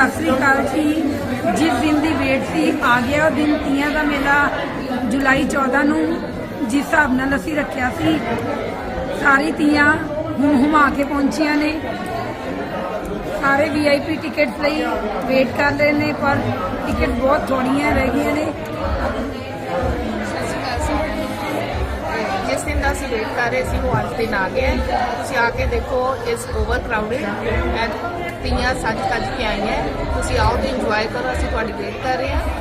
[SPEAKER 17] ਸਤਿ ਸ੍ਰੀ ਅਕਾਲ ਜੀ। ਜਿਸ ਦਿਨ ਦੀ ਵੇਟ ਸੀ, ਆ ਗਿਆ ਉਹ ਦਿਨ ਤੀਆਂ ਦਾ ਮੇਲਾ, ਜੁਲਾਈ 14 ਨੂੰ, ਜਿਸ ਹਿਸਾਬ ਨਾਲ ਅਸੀਂ ਰੱਖਿਆ ਸੀ। ਸਾਰੀ ਤੀਆਂ ਹੁਣ ਹੁਮਾ ਕੇ ਪਹੁੰਚੀਆਂ ਨੇ। ਸਾਰੇ ਵੀਆਈਪੀ ਟਿਕਟਸ ਲਈ ਵੇਟ ਕਰ ਰਹੇ ਨੇ, ਪਰ ਟਿਕਟ ਬਹੁਤ ਥੋੜੀਆਂ ਰਹਿ ਗਈਆਂ ਨੇ।
[SPEAKER 18] ਦਾ ਅਸੀਂ ਵੇਟ ਕਰ ਰਹੇ ਸੀ ਉਹ ਅੱਜ ਦਿਨ ਆ ਗਿਆ ਹੈ। ਤੁਸੀਂ ਆ ਕੇ ਦੇਖੋ ਇਸ ਓਵਰ ਕਰਾਊਡਡ ਐਂਡ ਤੀਆਂ ਸੱਜ ਕੱਜ ਕੇ ਆਈਆਂ ਹੈ। ਤੁਸੀਂ ਆਓ ਤੇ ਇੰਜੋਏ ਕਰੋ, ਅਸੀਂ ਤੁਹਾਡੀ ਵੇਟ ਕਰ ਰਹੇ ਹਾਂ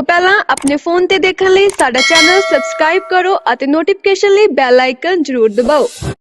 [SPEAKER 1] ਤੋਂ ਪਹਿਲਾਂ ਆਪਣੇ ਫੋਨ ਤੇ ਦੇਖਣ ਲਈ ਸਾਡਾ ਚੈਨਲ ਸਬਸਕ੍ਰਾਈਬ ਕਰੋ ਅਤੇ ਨੋਟੀਫਿਕੇਸ਼ਨ ਲਈ ਬੈਲ ਆਈਕਨ ਜ਼ਰੂਰ ਦਬਾਓ।